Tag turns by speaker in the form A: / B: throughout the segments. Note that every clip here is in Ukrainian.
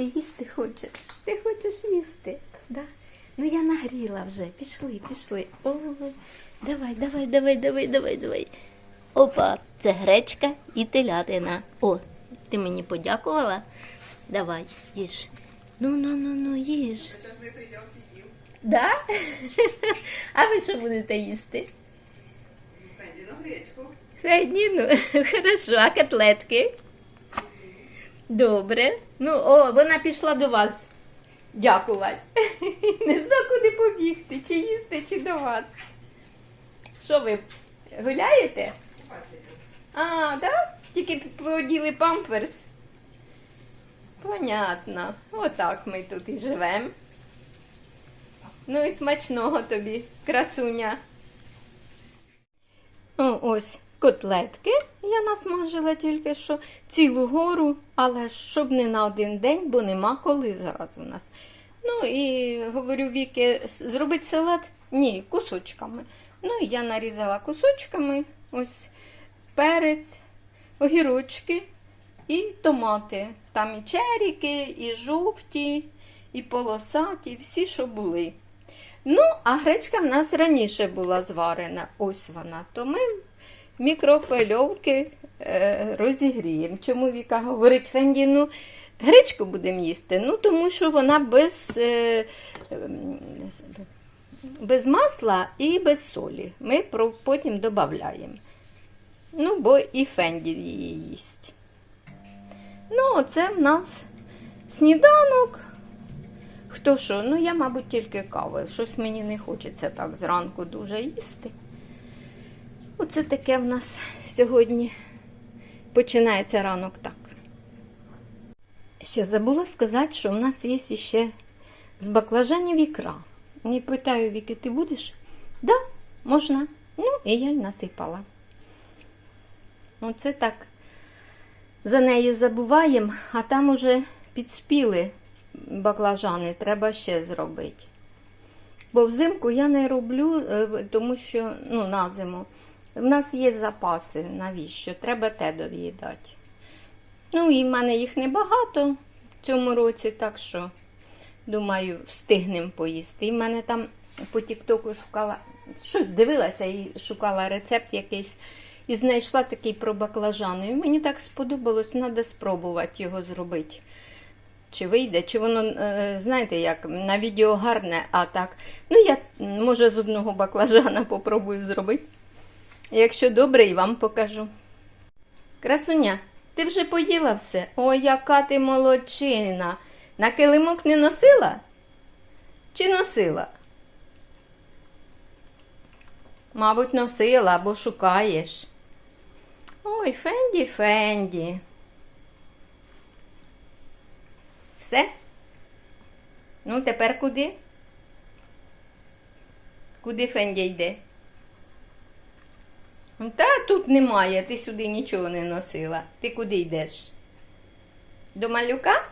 A: Ти їсти хочеш? Ти хочеш їсти? Да? Ну я нагріла вже. Пішли, пішли. О, давай, давай, давай, давай, давай, давай. Опа, це гречка і телятина. О, ти мені подякувала? Давай, їж. Ну, ну, ну, ну, їж. Да? А ви що будете їсти?
B: Фендіну гречку.
A: Федіну, хорошо, а котлетки? Добре. Ну, о, вона пішла до вас. Дякувати. Не знаю, куди побігти, чи їсти, чи до вас. Що ви гуляєте? А, так? Тільки поділи памперс. Понятно. Отак ми тут і живемо. Ну і смачного тобі, красуня. О, ось котлетки. Я насмажила тільки що цілу гору, але щоб не на один день, бо нема коли зараз у нас. Ну і говорю, Віки, зробити салат? Ні, кусочками. Ну і я нарізала кусочками ось перець, огірочки і томати. Там і черіки, і жовті, і полосаті, всі, що були. Ну, а гречка в нас раніше була зварена. Ось вона. То ми мікрохвильовки е, розігріємо. Чому Віка говорить Фенді, ну, гречку будемо їсти? Ну, тому що вона без, е, ем, без масла і без солі. Ми потім додаємо. Ну, бо і Фенді її їсть. Ну, це в нас сніданок. Хто що? Ну, я, мабуть, тільки кави. Щось мені не хочеться так зранку дуже їсти. Оце таке в нас сьогодні починається ранок так. Ще забула сказати, що в нас є ще з баклажанів ікра. Не питаю, Віки, ти будеш? Да, можна. Ну, і я й насипала. Оце так. За нею забуваємо, а там уже підспіли баклажани, треба ще зробити. Бо взимку я не роблю, е, тому що ну, на зиму. В нас є запаси, навіщо? Треба те доїдати. Ну, і в мене їх небагато в цьому році, так що, думаю, встигнемо поїсти. І в мене там по Тіктоку шукала, щось дивилася і шукала рецепт якийсь. І знайшла такий про баклажани. І мені так сподобалось, треба спробувати його зробити. Чи вийде, чи воно, е, знаєте, як на відео гарне, а так. Ну, я, може, з одного баклажана попробую зробити. Якщо добре, і вам покажу. Красуня, ти вже поїла все? Ой, яка ти молодчина. На килимок не носила? Чи носила? Мабуть, носила або шукаєш. Ой, Фенді, Фенді. Все? Ну, тепер куди? Куди Фендя йде? Та тут немає, ти сюди нічого не носила. Ти куди йдеш? До малюка?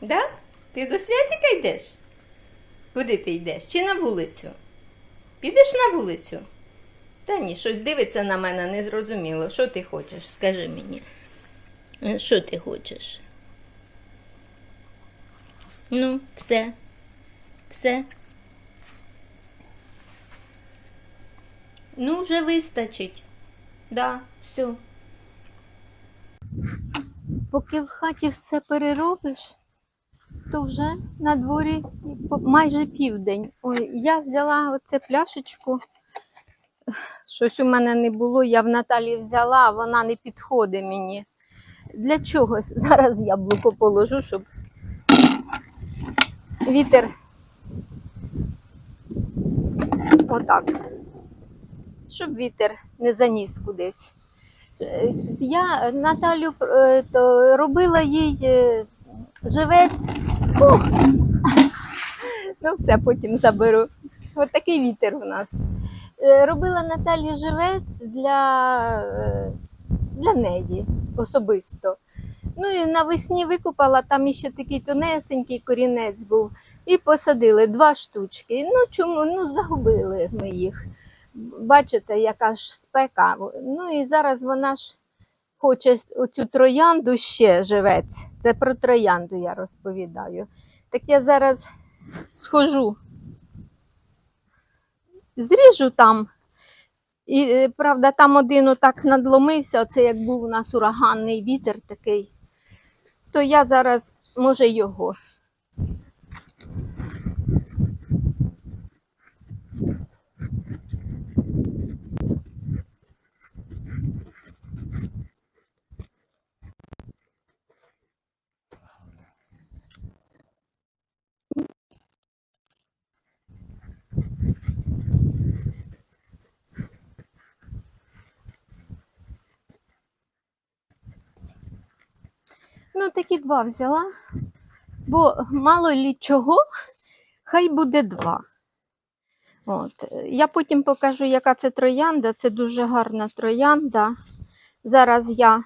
A: Да? Ти до святіка йдеш? Куди ти йдеш? Чи на вулицю? Підеш на вулицю? Та ні, щось дивиться на мене незрозуміло. Що ти хочеш? Скажи мені. Що ти хочеш? Ну, все. Все. Ну, вже вистачить. Да, все. Поки в хаті все переробиш, то вже на дворі майже південь. Ой, я взяла оце пляшечку. Щось у мене не було, я в Наталі взяла, а вона не підходить мені. Для чогось? Зараз яблуко положу, щоб вітер. Отак. Щоб вітер не заніс кудись. Е, Я Наталю е, то робила їй е, живець. Ух! Ну, все, потім заберу. От такий вітер у нас. Робила Наталі живець для, для неї особисто. Ну і навесні викопала, там іще такий тонесенький корінець був. І посадили два штучки. Ну чому? Ну загубили ми їх. Бачите, яка ж спека. Ну і зараз вона ж хоче оцю троянду ще живець. Це про троянду я розповідаю. Так я зараз схожу, зріжу там. І, е, правда, там один отак надломився, оце як був у нас ураганний вітер такий. То я зараз, може, його. Ну, такі два взяла, бо мало лі чого, хай буде два. От. Я потім покажу, яка це троянда. Це дуже гарна троянда. Зараз я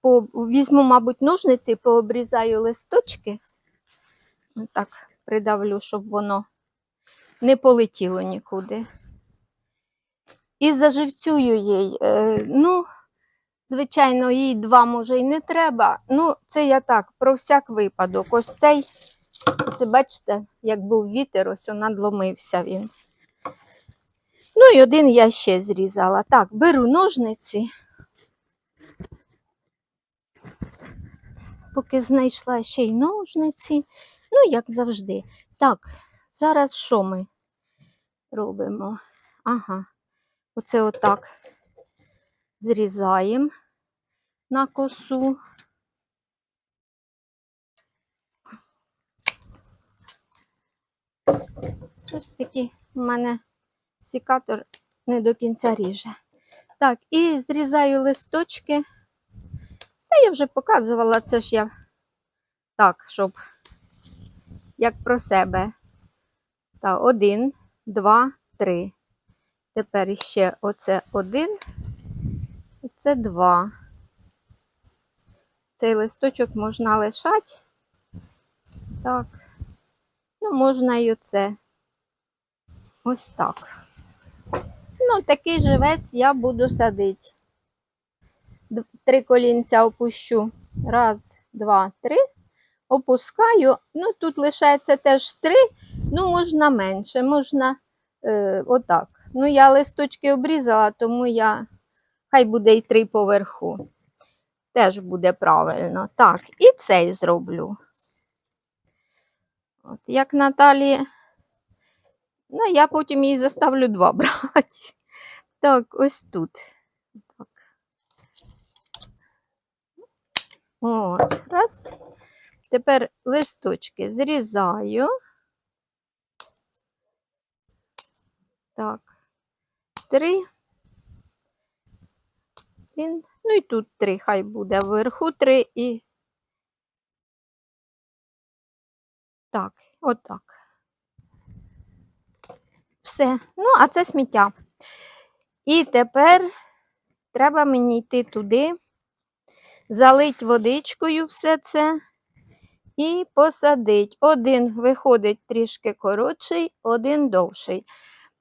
A: по, візьму, мабуть, ножниці, пообрізаю листочки. Так, придавлю, щоб воно не полетіло нікуди. І заживцюю їй. Е, ну, Звичайно, їй два може і не треба. Ну, це я так, про всяк випадок. Ось цей, це бачите, як був вітер, ось он надломився він. Ну і один я ще зрізала. Так, беру ножниці. Поки знайшла ще й ножниці. Ну, як завжди. Так, зараз що ми робимо? Ага, оце отак зрізаємо на косу. Ось таки у мене сікатор не до кінця ріже. Так, і зрізаю листочки. Та я вже показувала, це ж я так, щоб як про себе. Так, один, два, три. Тепер іще оце один, оце два. Цей листочок можна лишати. Так. Ну, можна і оце. Ось так. Ну, такий живець я буду садити. Три колінця опущу. Раз, два, три. Опускаю. Ну, тут лишається теж три. Ну, можна менше, можна е, отак. Ну, я листочки обрізала, тому я хай буде і три поверху. Теж буде правильно. Так, і цей зроблю. От, як Наталі. Ну, я потім їй заставлю два брати. Так, ось тут. Так. От, раз. Тепер листочки зрізаю. Так. Три. Він. Ну і тут три, хай буде вверху три і. Так, отак. Все. Ну, а це сміття. І тепер треба мені йти туди, залить водичкою все це і посадить. Один виходить трішки коротший, один довший.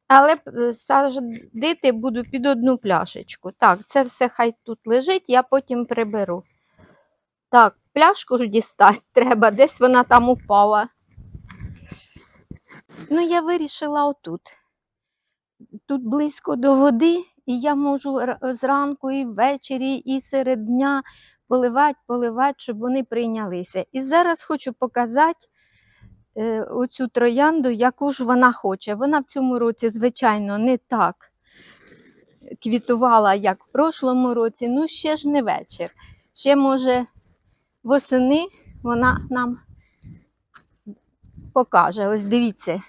A: Але е, садити буду під одну пляшечку. Так, це все хай тут лежить, я потім приберу. Так, пляшку ж дістати треба, десь вона там упала. Ну, я вирішила отут. Тут близько до води, і я можу зранку і ввечері, і серед дня поливати, поливати, щоб вони прийнялися. І зараз хочу показати оцю троянду, яку ж вона хоче. Вона в цьому році, звичайно, не так квітувала, як в прошлому році. Ну, ще ж не вечір. Ще, може, восени вона нам покаже. Ось дивіться,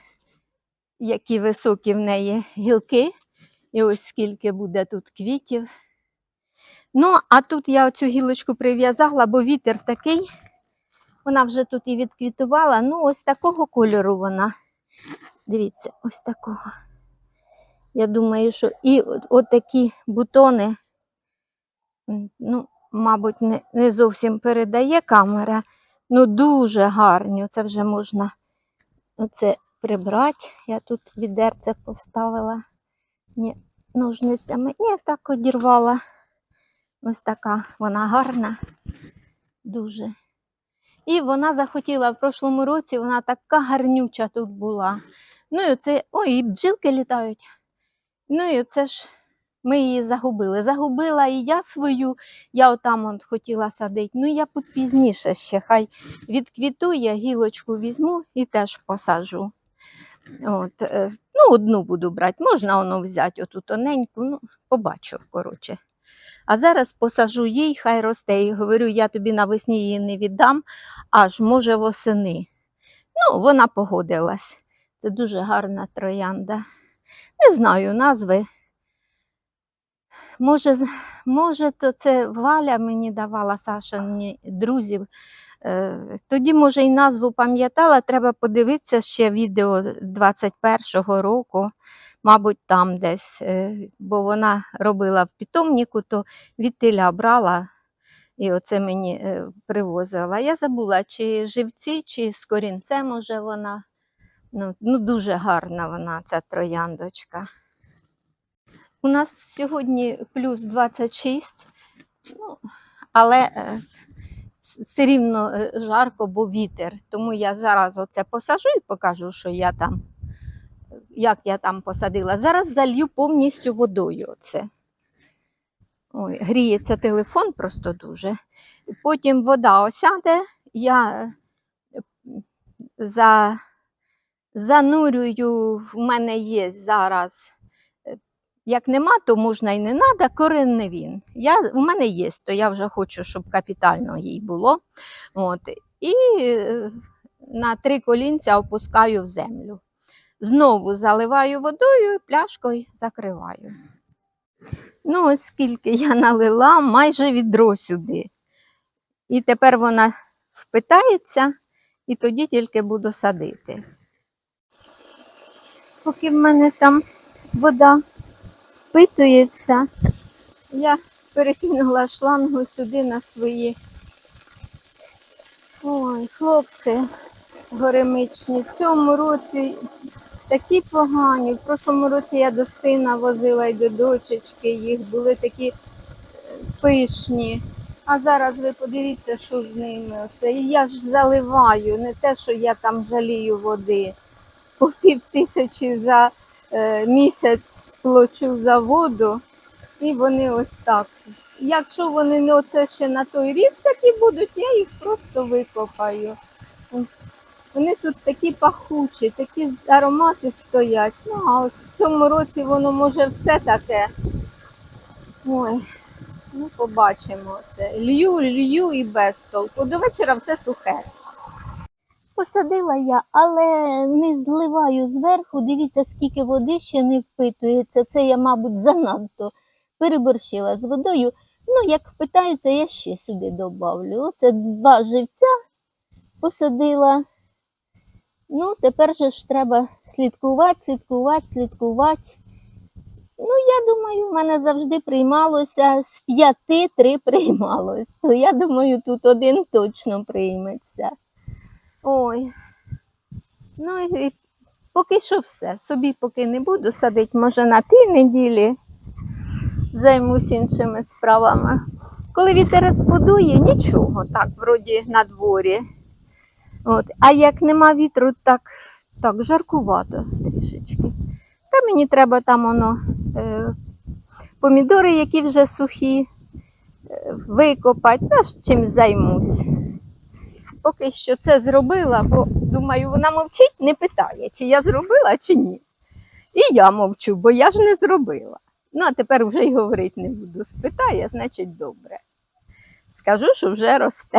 A: які високі в неї гілки. І ось скільки буде тут квітів. Ну, а тут я оцю гілочку прив'язала, бо вітер такий. Вона вже тут і відквітувала. Ну, ось такого кольору вона. Дивіться, ось такого. Я думаю, що і от, от такі бутони, ну, мабуть, не, не зовсім передає камера. Ну, дуже гарні. Це вже можна оце прибрати. Я тут відерце поставила. Ні, ножницями. Ні, так одірвала. Ось така вона гарна, дуже. І вона захотіла в прошлому році, вона така гарнюча тут була. Ну і оце, ой, і бджілки літають. Ну і оце ж ми її загубили. Загубила і я свою, я отам от хотіла садити. Ну я пізніше ще хай відквітує, гілочку візьму і теж посаджу. От, е, ну, одну буду брати, можна воно взяти, оту тоненьку, ну, побачу, коротше. А зараз посажу їй, хай росте. І говорю, я тобі навесні її не віддам, аж може восени. Ну, вона погодилась. Це дуже гарна троянда. Не знаю назви. Може, може, то це Валя мені давала Сашані друзів. Е, Тоді, може, і назву пам'ятала, треба подивитися ще відео 21-го року, мабуть, там десь, е, бо вона робила в питомнику, то від теля брала і оце мені е, привозила. Я забула, чи живці, чи з корінцем може вона. Ну, ну, дуже гарна вона, ця трояндочка. У нас сьогодні плюс 26, ну, але все рівно е, жарко, бо вітер. Тому я зараз оце посажу і покажу, що я там, як я там посадила. Зараз залью повністю водою. Оце. Ой, гріється телефон просто дуже. Потім вода осяде, я е, за, занурюю, в мене є зараз. Як нема, то можна і не треба, коренний він. Я, у мене є, то я вже хочу, щоб капітально їй було. От. І е, на три колінця опускаю в землю. Знову заливаю водою пляшкою закриваю. Ну, ось скільки я налила, майже відро сюди. І тепер вона впитається, і тоді тільки буду садити. Поки в мене там вода впитується, я перекинула шлангу сюди на свої. Ой, хлопці горемичні. В цьому році такі погані. В прошлому році я до сина возила і до дочечки, їх були такі е, пишні. А зараз ви подивіться, що з ними. Оце. І я ж заливаю, не те, що я там жалію води. По пів тисячі за е, місяць плачу за воду, і вони ось так. Якщо вони не оце ще на той рік такі будуть, я їх просто викопаю. Вони тут такі пахучі, такі аромати стоять. Ну, а ось в цьому році воно може все таке. Ой, ну побачимо це. Лью, лью і без толку. До вечора все сухе. Посадила я, але не зливаю зверху. Дивіться, скільки води ще не впитується. Це я, мабуть, занадто переборщила з водою. Ну, як впитається, я ще сюди добавлю. Оце два живця посадила. Ну, тепер же ж треба слідкувати, слідкувати, слідкувати. Ну, я думаю, в мене завжди приймалося з п'яти три приймалось. То я думаю, тут один точно прийметься. Ой. Ну і поки що все. Собі поки не буду садити, може на тій неділі займусь іншими справами. Коли вітерець подує, нічого, так, вроді на дворі. От. А як нема вітру, так, так жаркувато трішечки. Та мені треба там воно е, помідори, які вже сухі, е, викопати, ну, ж чим займусь. Поки що це зробила, бо думаю, вона мовчить, не питає, чи я зробила, чи ні. І я мовчу, бо я ж не зробила. Ну, а тепер вже й говорити не буду. Спитає, значить добре. Скажу, що вже росте.